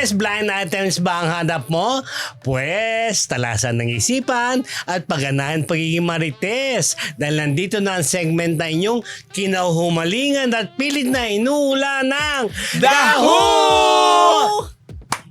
Marites, blind items ba ang hanap mo? Pwes, talasan ng isipan at pagganahan pagiging Marites. Dahil nandito na ang segment na inyong kinahumalingan at pilit na inuula ng Daho!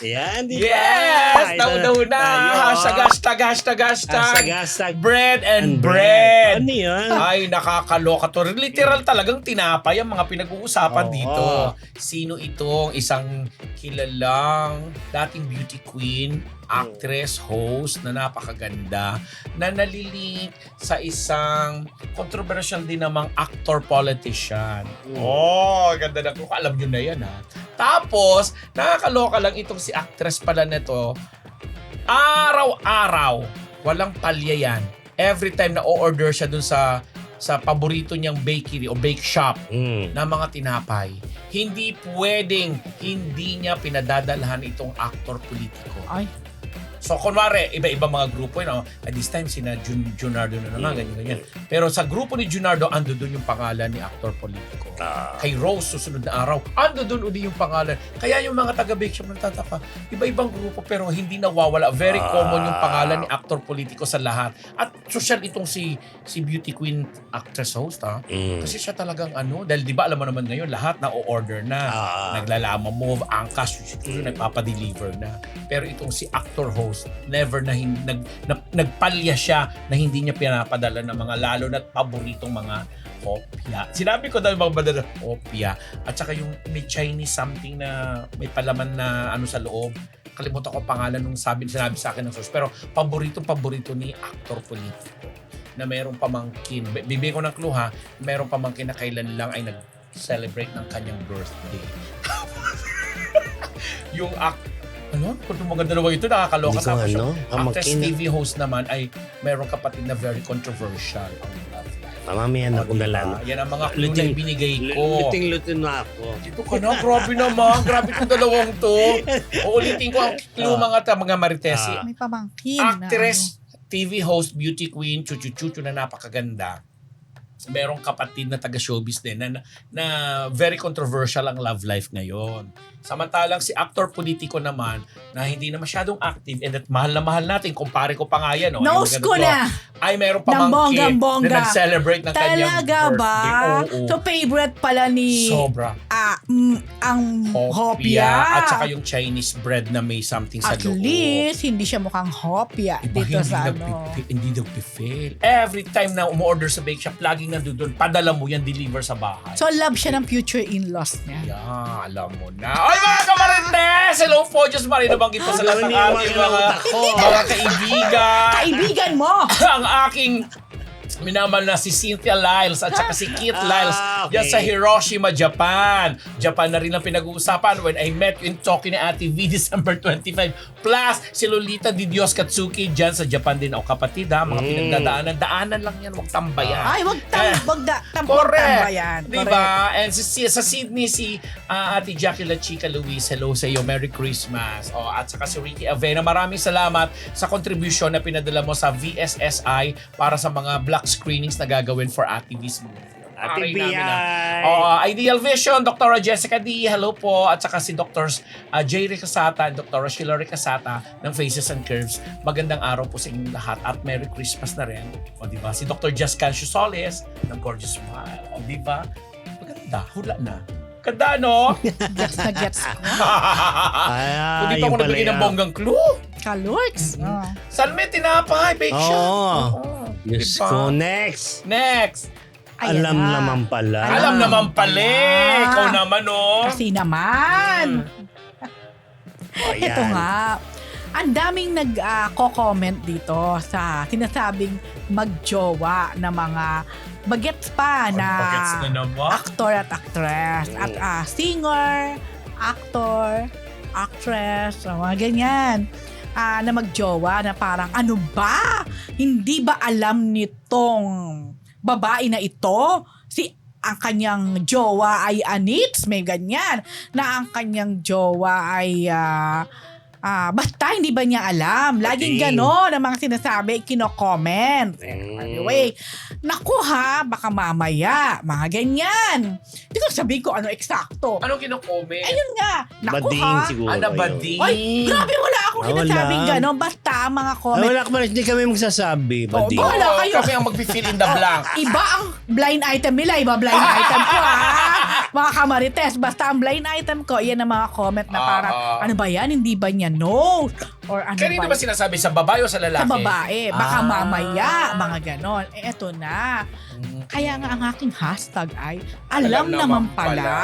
Yan, di ba? Yes! Ito Daw-daw na! tayo. Hashtag, hashtag, hashtag, hashtag. Hashtag, hashtag. Bread and, And bread. Ano yun? Ay, nakakaloka to. Literal talagang tinapay ang mga pinag-uusapan Oo. dito. Sino itong isang kilalang dating beauty queen, actress, host na napakaganda na nalilink sa isang controversial din namang actor politician. Oh, ganda na. Kung alam nyo na yan ha. Tapos, nakakaloka lang itong si actress pala nito. Araw-araw, walang palya yan. Every time na o-order siya dun sa sa paborito niyang bakery o bake shop Mm. na mga tinapay, hindi pwedeng hindi niya pinadadalhan itong actor politiko. Ay. So, kunwari, iba-iba mga grupo yun. Oh. At this time, sina Jun, Junardo na naman, ganyan, ganyan. Pero sa grupo ni Junardo, ando doon yung pangalan ni actor politiko. Ah. Kay Rose, susunod na araw, ando doon uli yung pangalan. Kaya yung mga taga-bake shop nagtataka, iba-ibang grupo pero hindi nawawala. Very Ah. common yung pangalan ni actor politiko sa lahat. At social itong si si beauty queen actress host ha. Mm. Kasi siya talagang ano, dahil di ba alam mo naman ngayon, lahat na o-order na. Ah. Naglalama move, angkas, mm. nagpapadeliver na. Pero itong si actor host, never na hin- nag, na, nagpalya siya na hindi niya pinapadala ng mga lalo na paboritong mga kopya. Sinabi ko dahil mga badala, kopya. At saka yung may Chinese something na may palaman na ano sa loob. Kalimutan ko ang pangalan nung sabi, sinabi sa akin ng source. Pero paborito paborito ni actor politiko na mayroong pamangkin. Bibigyan ko ng clue ha, mayroong pamangkin na kailan lang ay nag-celebrate ng kanyang birthday. yung act ano? Kung mga dalawa ito, nakakaloka. Hindi ko Tapos ano, yung actress. TV host naman ay mayroong kapatid na very controversial ang love life. Mamamaya na kung diba? dalan. Yan ang mga clue na Luting- ibinigay ko. Luting-lutin na ako. Dito ka na, grabe naman. Grabe itong dalawang to. Uulitin ko ang clue Ah. mga, ta- mga Maritesi. Ah. May pamangkin na Actress, TV host, beauty queen, chuchu-chuchu na napakaganda. Merong kapatid na taga-showbiz din na, na very controversial ang love life ngayon. Samantalang si actor politiko naman na hindi na masyadong active and at mahal na mahal natin, kumpare ko pa nga yan. Oh. Nose ko na. Ay, meron Ng pamangkin bonggang-bongga. na nag-celebrate ng kanyang Talaga ba? birthday. Oo, So favorite pala ni Sobra. ah, mm, ang hopia. At saka yung Chinese bread na may something sa At loob. least hindi siya mukhang hopia Iba, dito hindi sa ano. Hindi nagpi-fail. Every time na umu-order sa bake shop, laging nandun, padala mo yan, deliver sa bahay. So love siya ng future in-laws niya. yeah, alam mo na. Ay, mga kamarites! Hello po, Diyos Maria, nabanggit po sa lahat ng Iniwan ating ko ng mga, mga kaibigan. Kaibigan mo! ang aking minamahal na si Cynthia Lyles at saka si Keith Ah, Lyles okay. yan sa Hiroshima, Japan. Japan na rin ang pinag-uusapan when I met you in Tokyo ni Ate V December 25. Plus, si Lolita Di Dios Katsuki dyan sa Japan din. O kapatid ha, mga Mm. pinagdadaanan. Daanan lang yan, huwag tambayan. Ay, wag tam, Eh, wag da, tam, Correct. tambayan. Di ba? And si, si- sa Sydney, si ah, Ate Jackie La Chica Luis, hello sa iyo. Merry Christmas. O, at saka si Ricky Avena, maraming salamat sa contribution na pinadala mo sa VSSI para sa mga black screenings na gagawin for movie. Ate Aray B, namin, ah. ah, Ideal Vision, Dr. Jessica D, hello po. At saka si Dr. uh, Jay Ricasata and Dr. Sheila Ricasata ng Faces and Curves. Magandang araw po sa inyong lahat at Merry Christmas na rin. O di ba? Si Dr. Jess Cancio Soles ng Gorgeous Smile. O di ba? Maganda, hula na. Ganda, no? Gets na gets ko. Ah, Kung di pa ako pala nabigyan ng bonggang clue. Kalorks. Mhm. Oh. Saan may tinapay? Bake shop. Oo. Oo. Diyos Diba? ko, next. Next. Ayan Alam na. naman pala. Alam. Alam naman pala. pala. Ikaw naman, oh. Kasi naman. Ayan. Ito nga. Ang daming nag-comment dito sa sinasabing magjowa na mga bagets pa na na actor at actress. At Mm. ah, singer, actor, actress, mga ganyan. Ah, na magjowa na parang ano ba? Hindi ba alam nitong babae na ito? Si ang kanyang jowa ay Anits, may ganyan. Na ang kanyang jowa ay ah, ah, basta hindi ba niya alam? Laging Pati. gano'n ang mga sinasabi, kino-comment. Mm. Anyway, Naku ha, baka mamaya, mga ganyan. Hindi ko sabihin ko ano eksakto. Anong kino-comment? Ayun nga, naku Bading ha. siguro. Ano ba yun. di? Ay, grabe wala akong Ah, wala. sinasabing gano'n. Basta ang mga comment. wala ka man, hindi kami magsasabi. Oh, Bading. bahala kayo. Kami ang mag-fill in the blank. Iba ang blind item nila, iba blind item ko ha. Mga kamarites, basta ang blind item ko, yan ang mga comment na parang, Ah, ah. ano ba yan, hindi ba niya no? Or ano Kanino ba ba sinasabi? Sa babae o sa lalaki? sa babae, baka Ah. mamaya, mga ganon. Eh, eto na. Mm. Kaya nga ang aking hashtag ay, alam, Alam naman naman pala. pala.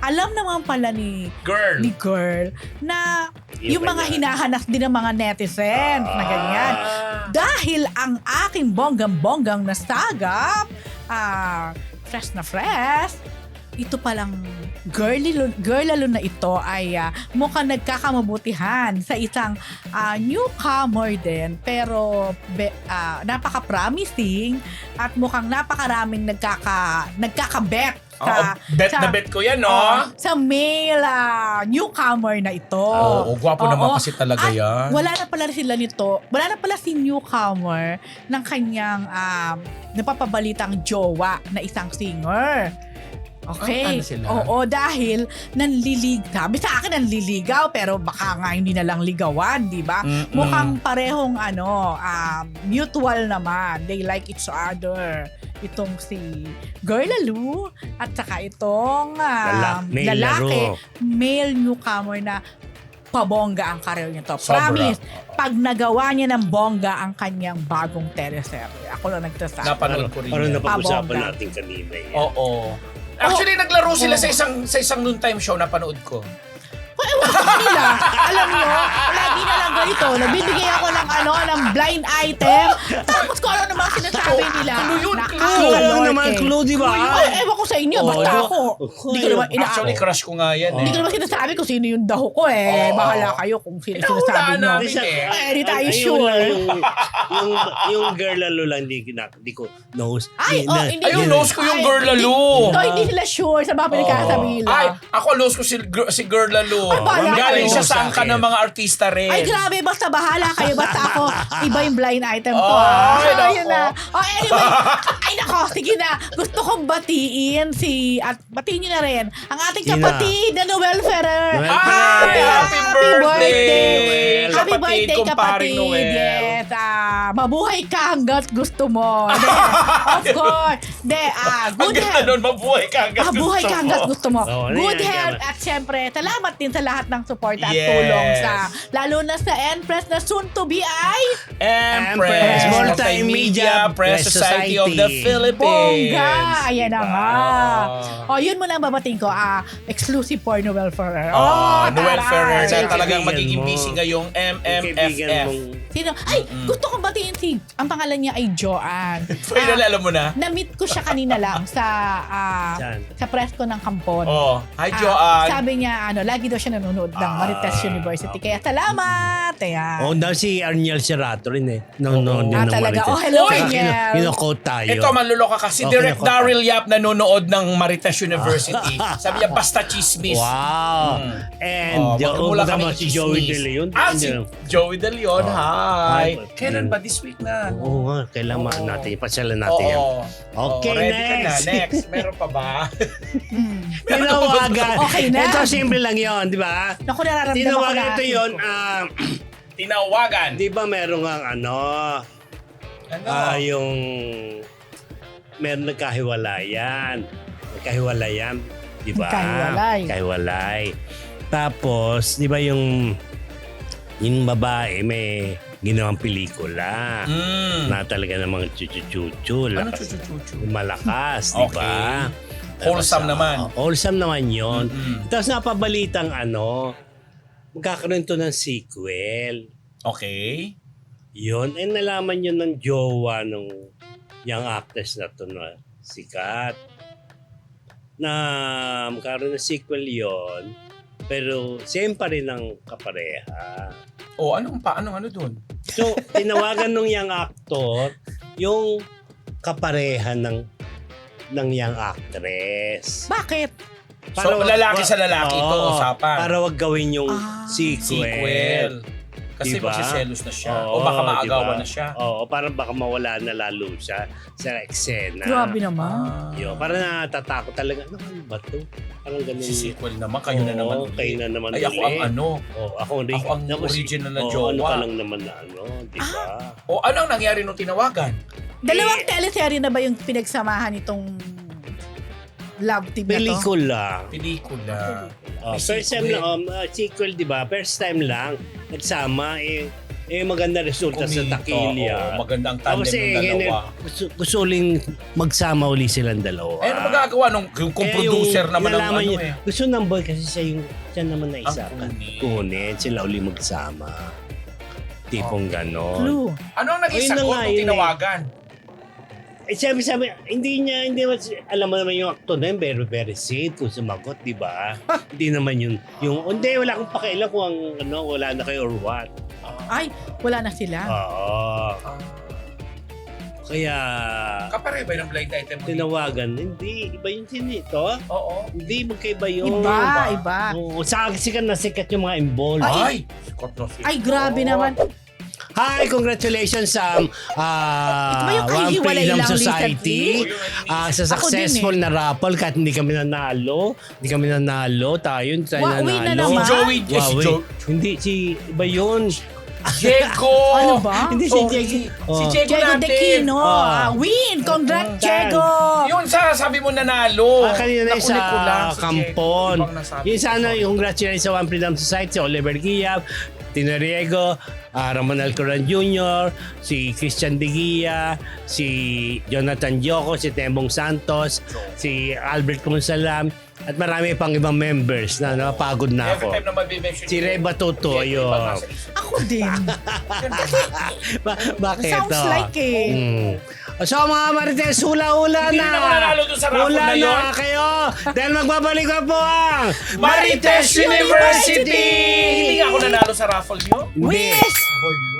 Alam naman pala ni, Girl. ni girl na yung mga yan. hinahanas din ng mga netizens na ganyan. Ah. Dahil ang aking bonggang-bonggang nasagap, ah, fresh na fresh, ito palang girly, girl lalo na ito ay ah, mukhang nagkakamabutihan sa isang ah, newcomer din pero be, ah, napaka-promising at mukhang napakaraming nagkaka, nagkakabet sa, bet sa- na bet ko yan, no? ah, sa male ah, newcomer na ito. Oo, gwapo naman Oo. kasi talaga At yan. Wala na pala sila nito. Wala na pala si newcomer ng kanyang um, napapabalitang jowa na isang singer. Okay. Ano sila? Oo, dahil nanlilig. Sabi sa akin nanliligaw pero baka nga hindi na lang ligawan, di ba? Mm-mm. Mukhang parehong ano, um, mutual naman. They like each other. Itong si Girl Lalu at saka itong um, Lala- male lalaki, laro. male newcomer na pabongga ang career niya to. Sobra. Promise, pag nagawa niya ng bongga ang kanyang bagong teleserye. Ako lang nagsasabi. Napanood ko rin Parang yan. napag-usapan Pabongga. natin kanina. eh. Oo. Actually, naglaro sila sa isang sa isang noontime show na panood ko. Ewan ko sa kanila. Alam nyo, lagi na lang ganito. Nagbibigay ako ng ano, ng blind item. Tapos kung ano naman sinasabi nila. Clue yun, clue. Clue lang Lord, naman, eh. clue, di ba? Ay, ewan ko sa inyo, Oo, basta ako. Hindi ko naman ina Actually, crush ko nga yan Hindi eh. ko naman sinasabi kung sino yung daho ko eh. Bahala kayo kung sino sinasabi nyo. eh. Ay, di tayo sure. Yung, yung, girl lalo lang, di, na, di ko knows. Ay, oh, na- hindi. Ayun, nose ko yung girl hindi- lalo. Ito, hindi sila sure sa mga pinagkasabi nila. Ay, ako nose ko si, Girl Lalo. Galing siya sa angka ng mga artista rin. Ay, grabe. Basta bahala kayo. Basta ako, iba yung blind item ko. Ay, ah. nako. Ayun na. Oh, anyway. Ay, nako. Sige na. Gusto kong batiin si... At batiin nyo na rin. Ang ating kapatid na Noel Ferrer. Noel Ay, happy birthday! Happy Kapatid, birthday, kapatid. Noel. Yes. Ah, mabuhay ka hanggat gusto mo. De, of course. De, ah, good Hanggang health. nun, mabuhay ka hanggang Ah, buhay gusto ka hanggat mo. gusto mo. Oo, ano Good yan, health yan. at syempre, salamat din sa lahat ng support at Yes. tulong sa lalo na sa Empress na soon to be ay Empress, Empress, Multimedia Press Society of the. Philippines. Bongga! Ayan na nga. Oo. Oh, yun muna ang babating ko. Ah, exclusive for Noel Ferrer. Oh, Noel taray! Ferrer na talagang magiging mo. busy ngayong Yung kaibigan MMFF. mong Sino? Ay, gusto kong batiin si, ang pangalan niya ay Joanne. Finally, alam mo na. Na-meet ko siya kanina lang sa ah, sa press ko ng Kampon. Oh, hi Ah, Joanne. sabi niya, ano, lagi daw siya nanonood ng Ah, Marites University. Kaya salamat! Ayan. Oh, daw si Arniel Serrato rin eh. No, no, Oo. din Ah, ng talaga? Marites. Oh, hello, Arniel. kino- Kino-quote tayo. Ito, manluloka ka. Si Okay, Direk ako. Daryl Yap nanonood ng Marites University. Sabi niya, basta chismis. Wow. Mm. And Oh, oh, magmula oh, kami si Joey De. Leon. Ah, si Joey De Leon. Oh. Hi. Hi. Kailan ba? This week na. Oo nga, kailangan Oo. natin, ipasyalan natin yan. Oo. Okay, Oo, ready ka na. next. Next. Meron pa ba? Tinawagan. Okay na. Ito simple lang yon, di ba? Naku, nararamdaman ko Tinawagan na. ito yon, ah, Tinawagan. di ba meron ang ano, Ano? ah, yung, meron nagkahiwalayan. Nagkahiwalayan, di ba? Nagkahiwalay. Nagkahiwalay. Tapos, di ba yung, yung babae may ginawang pelikula Mm. na talaga namang chuchuchuchu. Ano lakas- chuchuchuchu? Malakas, di ba? Wholesome Tapos, naman. ah, wholesome naman yon. Mm-mm. Tapos napabalitang ano, magkakaroon to ng sequel. Okay. Yun, eh nalaman yun ng jowa nung young actress na to na sikat. Na magkaroon ng sequel yon pero rin ang kapareha. Oh, anong pa? Anong ano dun? So, tinawagan nung young actor yung kapareha ng ng young actress. Bakit? So, lalaki wag- sa lalaki ito, Oo, usapan. Para wag gawin yung Ah, sequel. Sequel. Kasi Diba? magsiselos na siya. Oo, o baka maagawan diba? na siya. Oo, parang baka mawala na lalo siya sa eksena. Grabe naman. Ah. Yo, parang natatakot talaga. Ano ba to? Parang ganun. Si sequel naman, kayo na Oo, naman ulit. Kayo na naman Ay, ako ulit. ang ano. Oh, ako, rin. Ako ang original na Oo, jowa. ano ka lang naman na ano, di ba? O ano ang nangyari nung tinawagan? Dalawang Eh, teleserye na ba yung pinagsamahan nitong love team na to? Pelikula. Pelikula. Oh, first time lang, um, uh, sequel, di ba? First time lang, nagsama, eh, eh maganda resulta sa Kumita, Takilya. oo, maganda ang Tapos tandem ng eh, dalawa. gusto, gusto uling magsama uli silang dalawa. Eh, ano magagawa nung kung, kung Eh, producer yung naman ng ano niya, eh. Gusto ng boy kasi siya yung siya naman na isa. Kunin. Kunin, sila uli magsama. Tipong ganon. Clue. Ano ang naging na sagot nung yun eh. Eh, sabi, sabi, hindi niya, hindi naman, alam mo naman yung actor na yun, very, very safe kung sumagot, di ba? hindi naman yun, yung, hindi, wala akong pakialam kung ang, ano, wala na kayo or what. Ay, wala na sila. Oo. Kaya, kapare ba yung blind item mo? dito? tinawagan, hindi, iba yung sinito. Oo. Hindi, magkaiba yun. Iba, iba. Oo, sa sikat na sikat yung mga involved. Ay! Sikat na sikat. Ay, grabe naman. Hi, congratulations sa um, uh, Ito ba yung One Freedom lang Society. Ah, sa Ako din successful na raffle kahit hindi kami nanalo. Hindi kami nanalo. Tayo yun tayo na nanalo. Si naman. Joey, eh, si Joey. Hindi, si iba yun. Diego! Ano ba? Hindi si Oh, Diego. Si Oh. Diego Diego natin. De Quino. Ah. Ah, win! Congrats. Diego! Yun sa sabi mo nanalo. Ah, kanina na Nakulit ko lang sa si Kampon. Diego. Ibang nasabi Yung sana yung congratulations sa One Freedom Society, si Oliver Guiab, Tino Riego, ah, Ramon Alcoran Jr., si Christian De Guia, si Jonathan Yoko, si Tembong Santos, si Albert Consalam, at marami pang ibang members na napagod na Every ako. time na mabimension Si Reba isip. Ako din. Ba- bakit? Sounds oh? like eh. Mm. So mga Marites, hula-hula Hindi na! na ako nanalo dun sa raffle Hula na yun. na kayo! Dahil magbabalik na po ang Marites University! Hindi nga ako nanalo sa raffle nyo. Hindi. Wish!